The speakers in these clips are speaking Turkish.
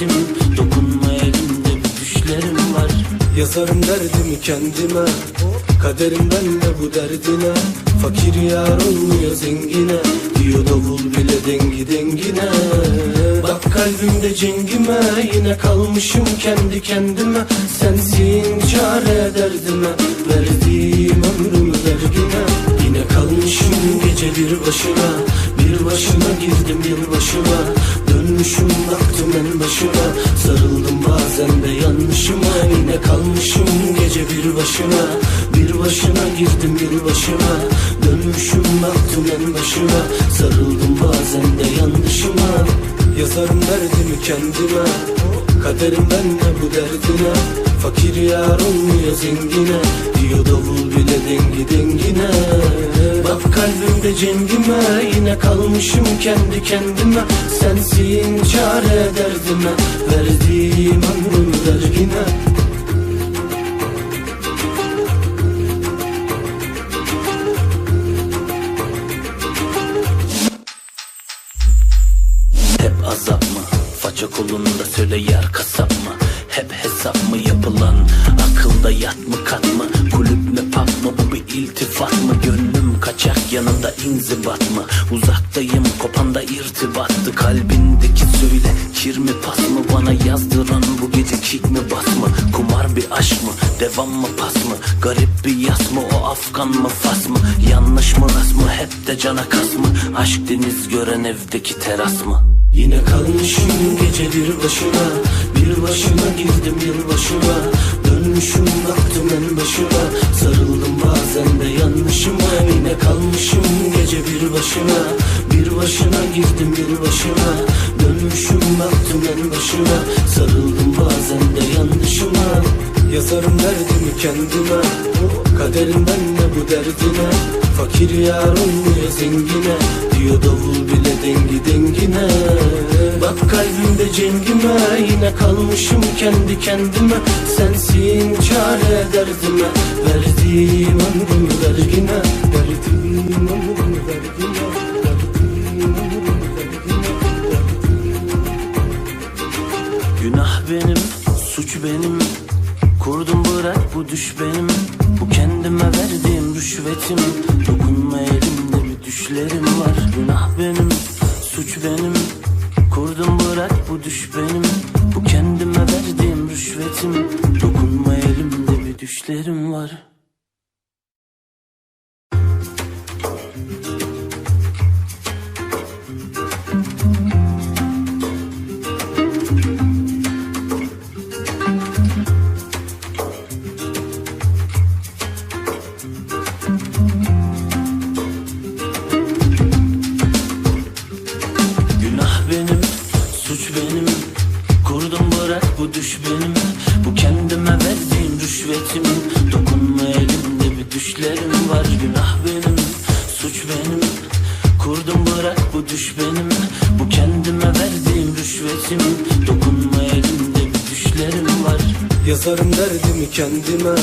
Rüşvetim Dokunma elimde bir düşlerim var. Yazarım derdimi kendime Kaderim benle bu derdine. Fakir yar olmuyor zengine Diyor davul bile dengi dengine. Bak kalbimde cengime Yine kalmışım kendi kendime. Sensin çare derdime Verdiğim ömrümü vergine Yine kalmışım gece bir başına Bir başına girdim yılbaşına Dönmüşüm baktım en başına Sarıldım bazen de yanlışıma Yine kalmışım gece bir başına. Bir başına girdim yılbaşına Dönmüşüm baktım en başına. Sarıldım bazen de yanlışıma. Yazarım derdimi kendime. Kaderim benle bu derdine. Fakir yar olmuyor zengine. Diyor davul bile dengi kalbimde cengime Yine kalmışım kendi kendime Sensin çare derdime Verdiğim ömrüm vergine Hep azap mı? Faça kolunda söyle yer kasap mı? Hep hesap mı yapılan? Akılda yat mı Yanında inzibat mı? Uzaktayım kopanda irtibattı Kalbindeki söyle kir mi pas mı? Bana yazdıran bu gece kick mi bas mı? Kumar bir aşk mı? Devam mı pas mı? Garip bir yas mı? O Afgan mı fas mı? Yanlış mı rast mı? Hep de cana kas mı? Aşk deniz gören evdeki teras mı? Yine kalmışım gece bir başına Bir başına girdim yılbaşına Dönmüşüm baktım en başına. Sarıldım bazen de yanlışıma. Yine kalmışım gece bir başına. Bir başına girdim yılbaşına Dönmüşüm baktım en başına. Sarıldım bazen de yanlışıma. Yazarım derdimi kendime Kaderim benle bu derdine Fakir yar olmuyor zengine Diyor davul bile dengi dengine. Bak kalbimde cengime Yine kalmışım kendi kendime. Sensin çare derdime Verdiğim ömrümü suç benim benim Kurdum bırak bu düş benim Bu kendime verdiğim rüşvetim Dokunma elimde bir düşlerim var Günah benim, suç benim. Kurdum bırak bu düş benim Bu kendime verdiğim rüşvetim Dokunma elimde bir düşlerim var. Yazarım derdimi kendime.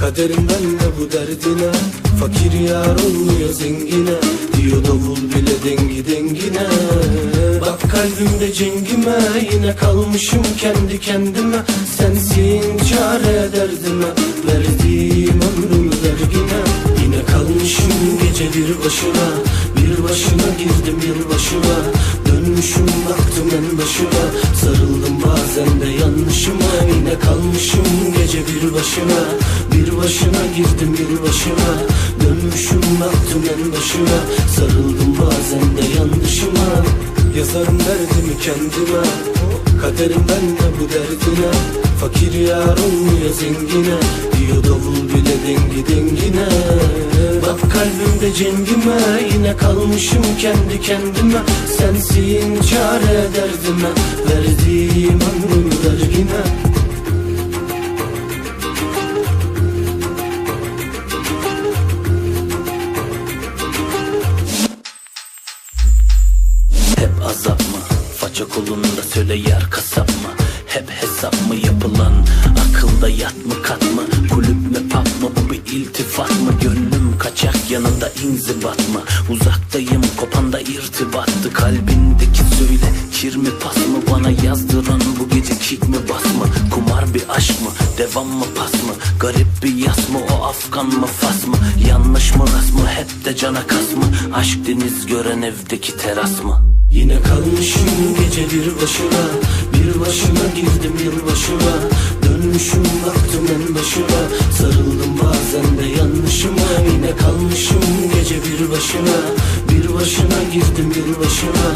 Kaderim benle bu derdine Fakir yar olmuyor zengine Diyor davul bile dengi dengine. Bak kalbimde cengime Yine kalmışım kendi kendime. Sensin çare derdime Verdiğim ömrümü vergine Yine kalmışım gece bir başına Bir başına girdim yılbaşına Dönmüşüm baktım en başına Sarıldım bazen de yanlışıma. Yine kalmışım gece bir başına. Bir başına girdim yılbaşına Dönmüşüm baktım en başına. Sarıldım Yazarım derdimi kendime. Kaderimden de bu derdine. Fakir yar olmuyor zengine. Diyor davul bile dengi dengine. Bak kalbimde cengime. Yine kalmışım kendi kendime. Sensin çare derdime. Verdiğim ömrüm dergine Faça kolunda söyle yer kasap mı? Hep hesap mı yapılan? Akılda yat mı kat mı? Kulüp mü pub mı? Bu bir iltifat mı? Gönlüm kaçak yanında inzibat mı? Uzaktayım kopanda irtibattı Kalbindeki söyle kir mi pas mı? Bana yazdıran bu gece kick mi bas mı? Kumar bir aşk mı? Devam mı pas mı? Garip bir yas mı? O Afgan mı fas mı? Yanlış mı rast mı? Hep de cana kas mı? Aşk deniz gören evdeki teras mı? Yine kalmışım gece bir başına. Bir başına girdim yılbaşına. Dönmüşüm baktım en başına. Sarıldım bazen de yanlışıma. Yine kalmışım gece bir başına. Bir başına girdim yılbaşına.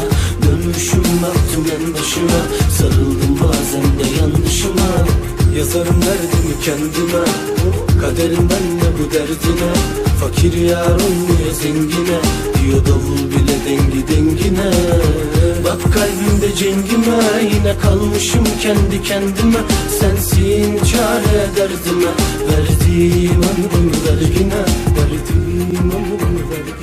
Dönmüşüm baktım en başına. Sarıldım bazen de yanlışıma Yazarım derdimi kendime Kaderimden de bu derdine. Fakir yar olmuyor zengine Diyor davul bile dengi dengine. Bak kalbimde cengime Yine kalmışım kendi kendime. Sensin çare derdime Verdiğim ömrümü vergine Verdiğim ömrümü vergine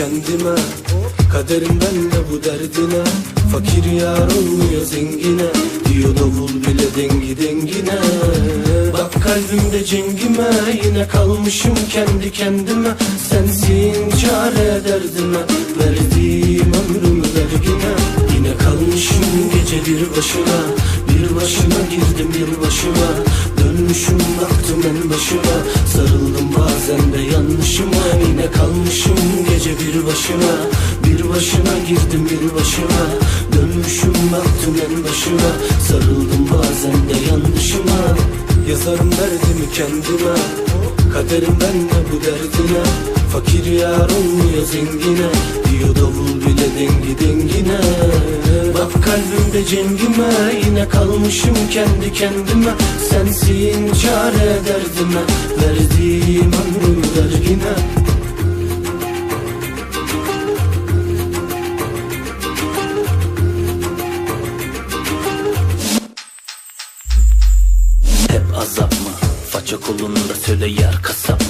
kendime. Kaderimden de bu derdine. Fakir yar olmuyor zengine. Diyor davul bile dengi dengine. Bak kalbimde cengime. Yine kalmışım kendi kendime. Sensin çare derdime. Verdiğim ömrümü vergine. Yine kalmışım gece bir başına başına girdim yılbaşına Dönmüşüm baktım en başına Sarıldım bazen de yanlışıma. Yine kalmışım gece bir başına. Bir başına girdim yılbaşına Dönmüşüm baktım en başına Sarıldım bazen de yanlışıma. Yazarım derdimi kendime. Kaderimden de bu derdine Fakir yar olmuyor zengine Diyor davul bile dengi dengine. Bak kalbimde cengime Yine kalmışım kendi kendime. Sensin çare derdime Verdiğim ömrümü vergine Hep azap mı? Faça kolunda söyle yer kasap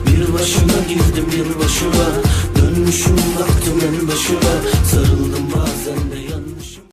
Bir başına girdim yılbaşına Dönmüşüm baktım en başına Sarıldım bazen